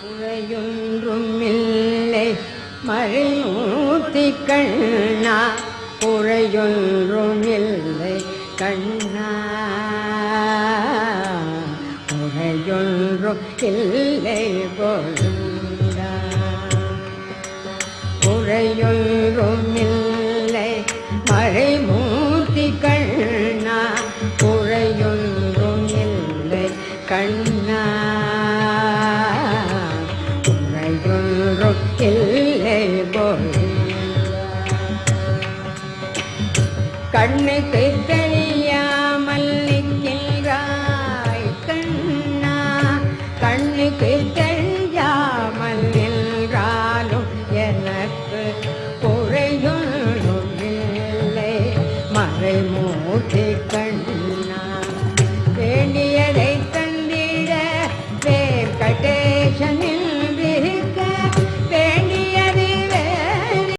குறையொன்றும் மழை மறைமூர்த்தி கண்ணா குறையொன்றும் கண்ணா. குறையொன்றும் இல்லை பொருந்தா. குறையொன்றும் இல்லை மறைமூர்த்தி கண்ணா குறையொன்றும் இல்லை கண்ணா. கண்ணுக்கு தெரியாமல் நிற்கின்றாய் கண்ணா? கண்ணுக்கு தெரியாமல் நின்றாலும் எனக்கு குறையொன்றும் இல்லை. மறைமூர்த்தி கண்ணா